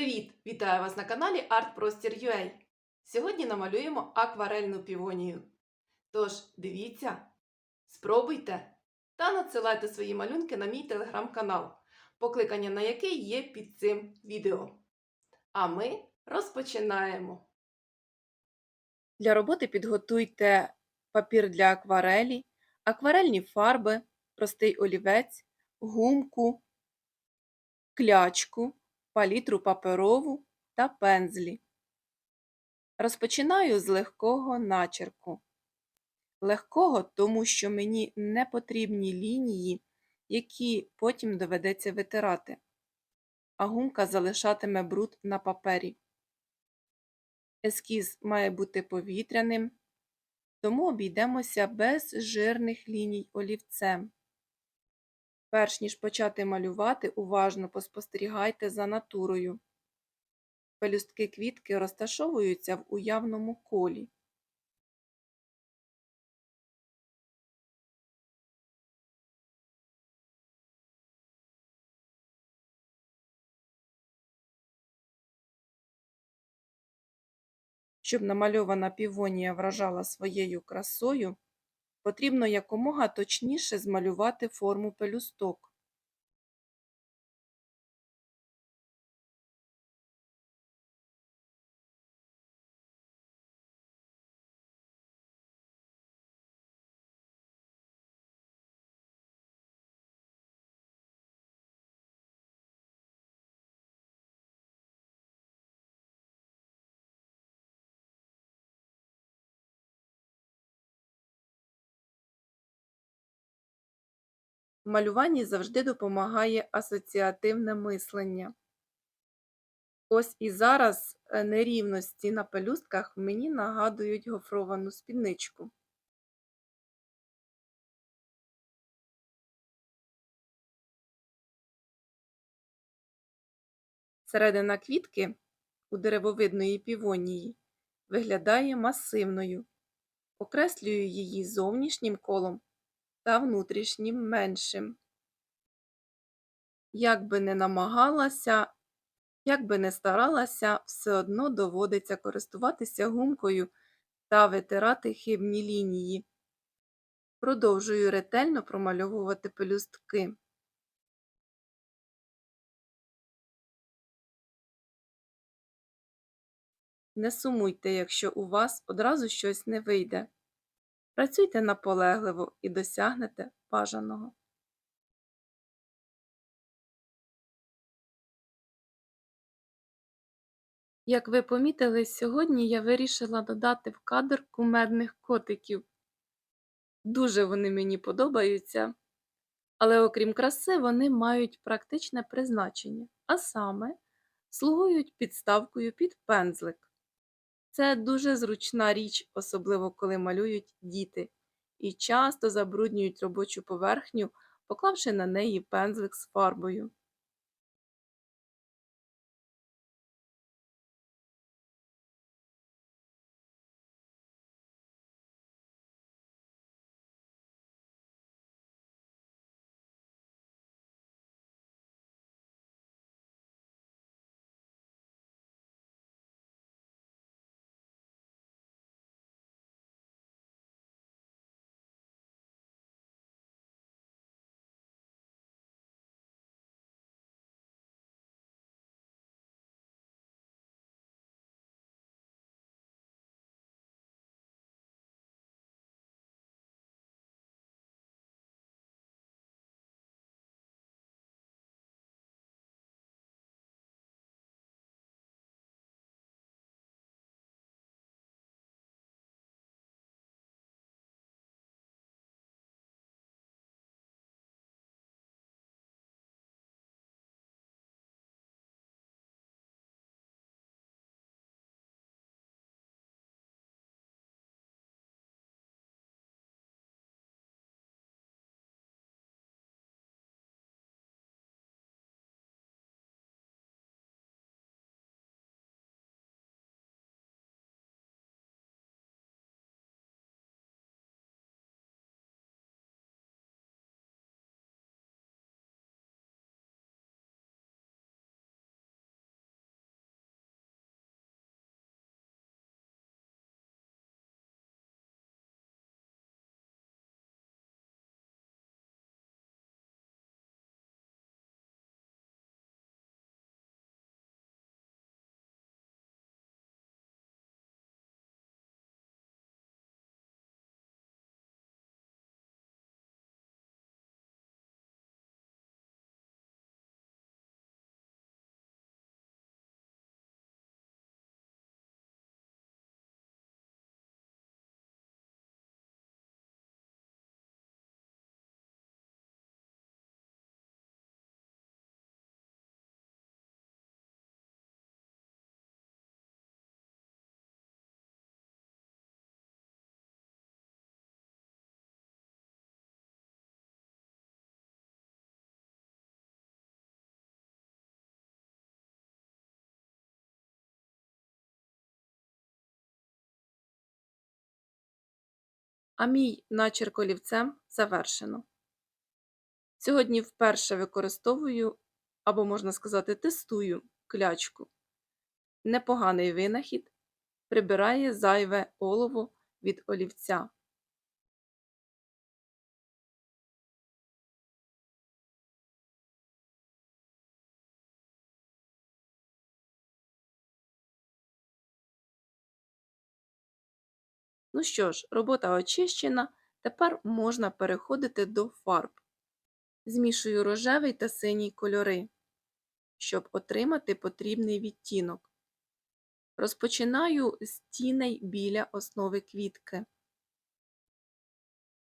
Привіт! Вітаю вас на каналі ArtProstor.ua. Сьогодні намалюємо акварельну півонію. Тож, дивіться, спробуйте та надсилайте свої малюнки на мій телеграм-канал, покликання на який є під цим відео. А ми розпочинаємо. Для роботи підготуйте папір для акварелі, акварельні фарби, простий олівець, гумку, клячку, палітру паперову та пензлі. Розпочинаю з легкого начерку. Легкого, тому що мені не потрібні лінії, які потім доведеться витирати, а гумка залишатиме бруд на папері. Ескіз має бути повітряним, тому обійдемося без жирних ліній олівцем. Перш ніж почати малювати, уважно поспостерігайте за натурою. Пелюстки квітки розташовуються в уявному колі. Щоб намальована півонія вражала своєю красою, потрібно якомога точніше змалювати форму пелюсток. Малюванні завжди допомагає асоціативне мислення. Ось і зараз е, нерівності на пелюстках мені нагадують гофровану спідничку. Середина квітки у деревовидної півонії виглядає масивною. Окреслюю її зовнішнім колом та внутрішнім меншим. Як би не намагалася, як би не старалася, все одно доводиться користуватися гумкою та витирати хибні лінії. Продовжую ретельно промальовувати пелюстки. Не сумуйте, якщо у вас одразу щось не вийде. Працюйте наполегливо і досягнете бажаного. Як ви помітили, сьогодні я вирішила додати в кадр кумедних котиків. Дуже вони мені подобаються, але окрім краси, вони мають практичне призначення, а саме слугують підставкою під пензлик. Це дуже зручна річ, особливо коли малюють діти, і часто забруднюють робочу поверхню, поклавши на неї пензлик з фарбою. А мій начерк олівцем завершено. Сьогодні вперше використовую, або можна сказати, тестую клячку. Непоганий винахід прибирає зайве олово від олівця. Ну що ж, робота очищена, тепер можна переходити до фарб. Змішую рожевий та синій кольори, щоб отримати потрібний відтінок. Розпочинаю з тіней біля основи квітки.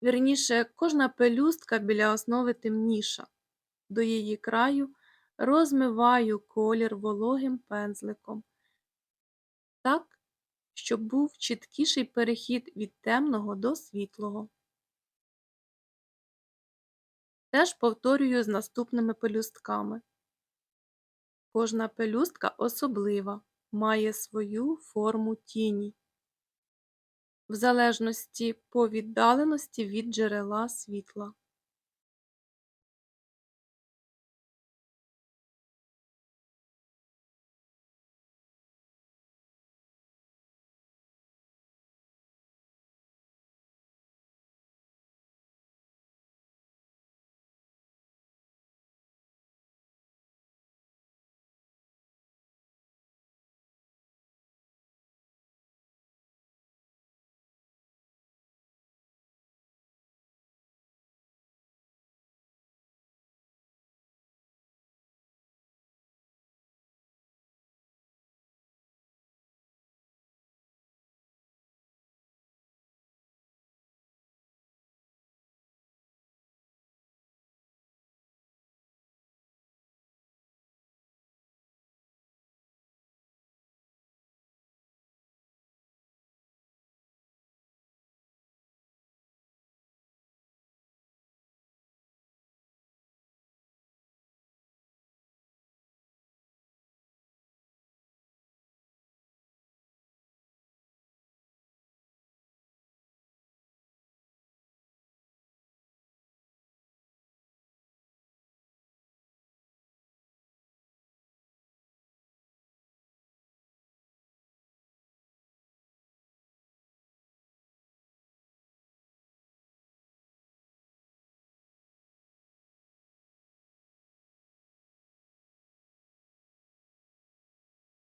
Вірніше, кожна пелюстка біля основи темніша. До її краю розмиваю колір вологим пензликом. Так, щоб був чіткіший перехід від темного до світлого. Теж повторюю з наступними пелюстками. Кожна пелюстка особлива, має свою форму тіні, в залежності по віддаленості від джерела світла.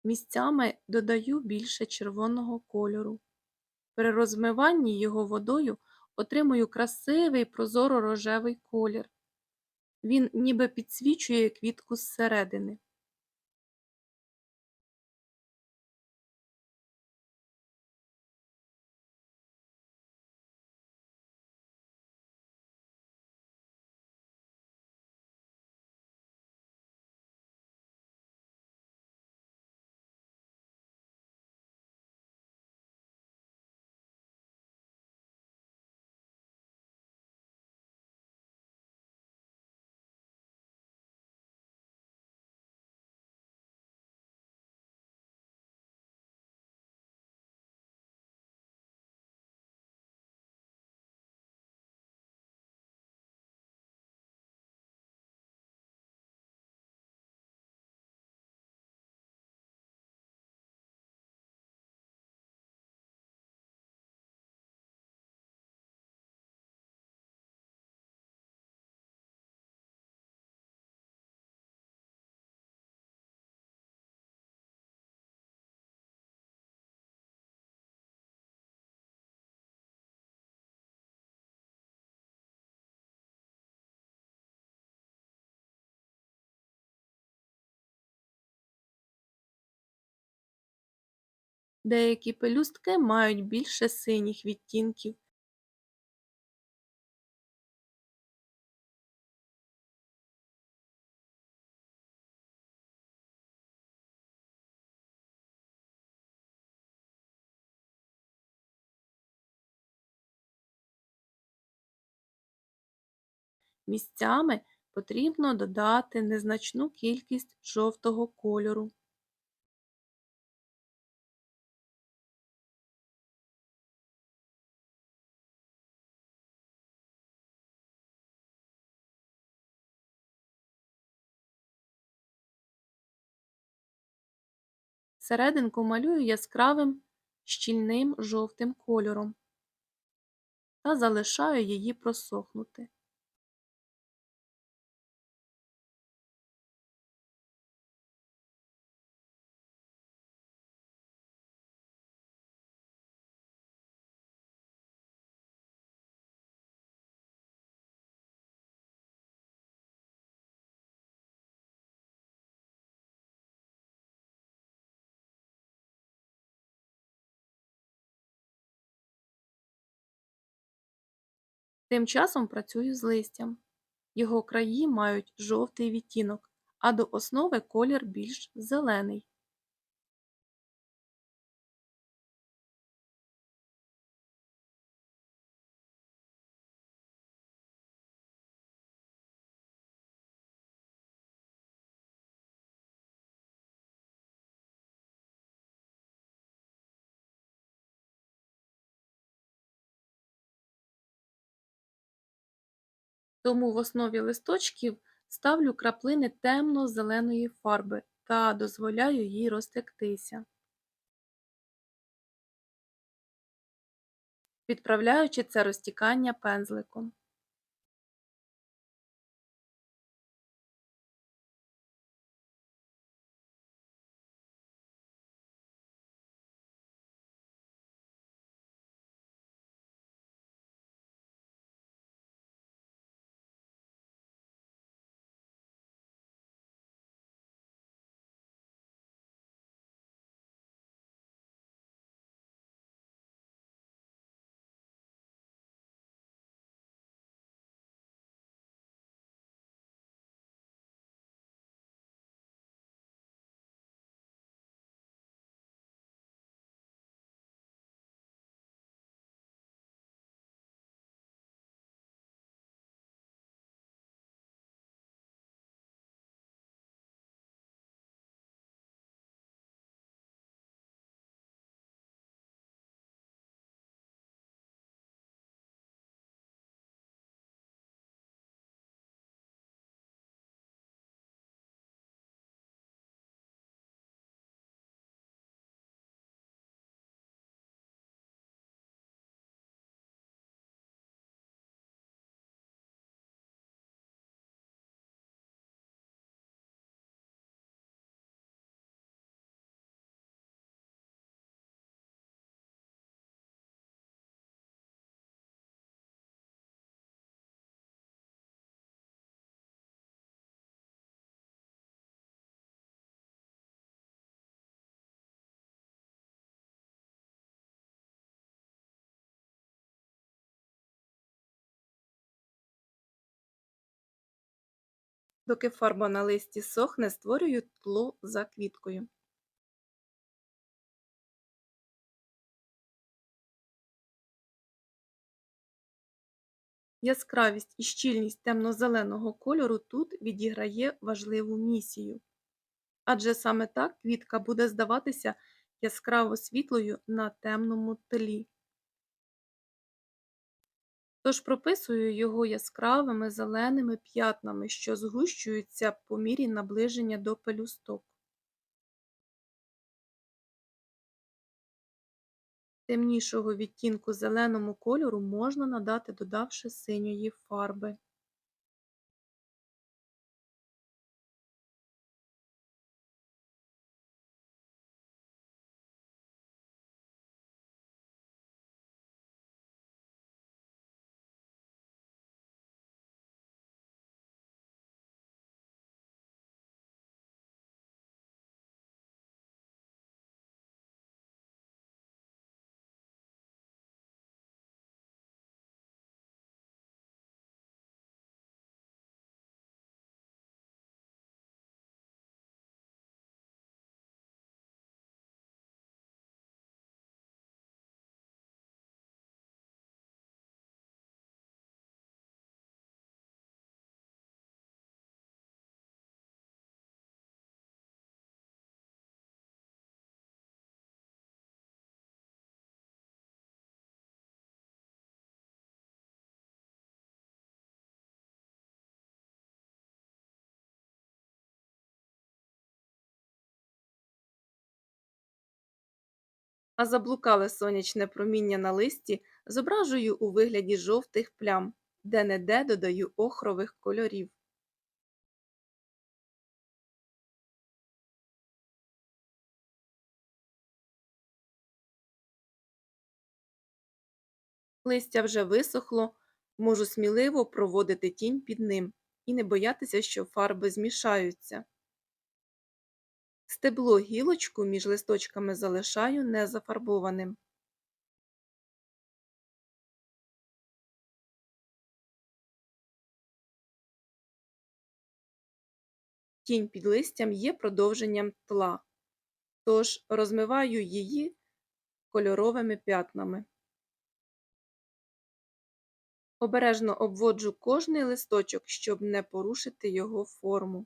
Місцями додаю більше червоного кольору. При розмиванні його водою отримую красивий прозоро-рожевий колір. Він ніби підсвічує квітку зсередини. Деякі пелюстки мають більше синіх відтінків. Місцями потрібно додати незначну кількість жовтого кольору. Серединку малюю яскравим щільним жовтим кольором та залишаю її просохнути. Тим часом працюю з листям. Його краї мають жовтий відтінок, а до основи колір більш зелений. Тому в основі листочків ставлю краплини темно-зеленої фарби та дозволяю їй розтектися, відправляючи це розтікання пензликом. Доки фарба на листі сохне, створюю тло за квіткою. Яскравість і щільність темно-зеленого кольору тут відіграє важливу місію, адже саме так квітка буде здаватися яскраво світлою на темному тлі. Тож прописую його яскравими зеленими п'ятнами, що згущуються по мірі наближення до пелюсток. Темнішого відтінку зеленому кольору можна надати, додавши синьої фарби. А заблукале сонячне проміння на листі зображую у вигляді жовтих плям, де-не-де додаю охрових кольорів. Листя вже висохло, можу сміливо проводити тінь під ним і не боятися, що фарби змішаються. Стебло гілочку між листочками залишаю незафарбованим. Тінь під листям є продовженням тла, тож розмиваю її кольоровими п'ятнами. Обережно обводжу кожний листочок, щоб не порушити його форму.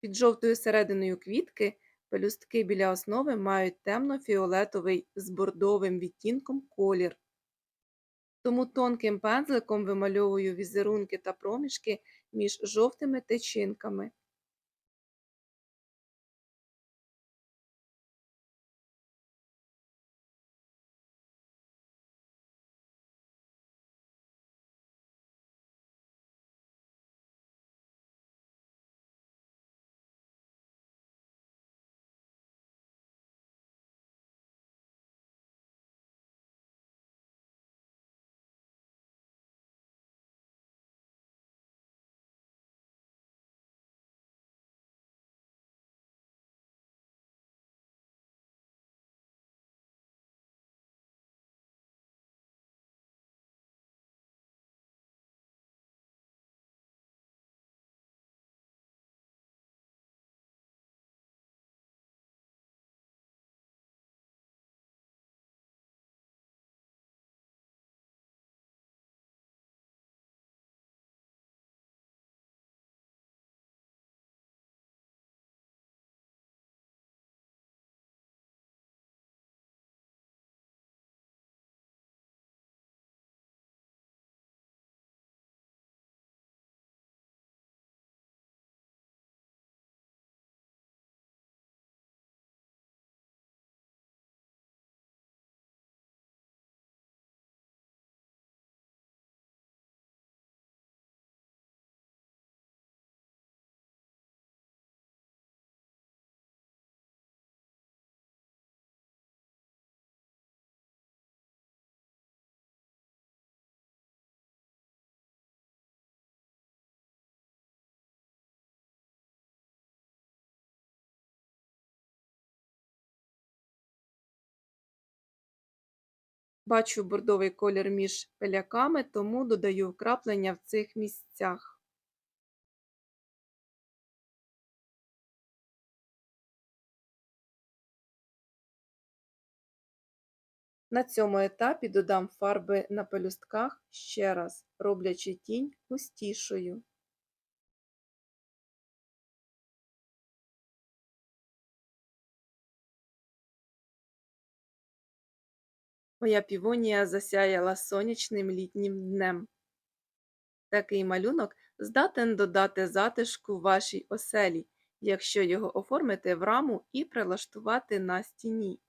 Під жовтою серединою квітки пелюстки біля основи мають темно-фіолетовий з бордовим відтінком колір. Тому тонким пензликом вимальовую візерунки та проміжки між жовтими тичинками. Бачу бордовий колір між пеляками, тому додаю вкраплення в цих місцях. На цьому етапі додам фарби на пелюстках ще раз, роблячи тінь густішою. Моя півонія засяяла сонячним літнім днем. Такий малюнок здатен додати затишку вашій оселі, якщо його оформити в раму і прилаштувати на стіні.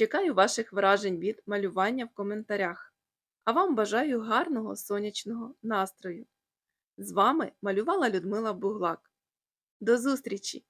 Чекаю ваших вражень від малювання в коментарях. А вам бажаю гарного сонячного настрою. З вами малювала Людмила Буглак. До зустрічі!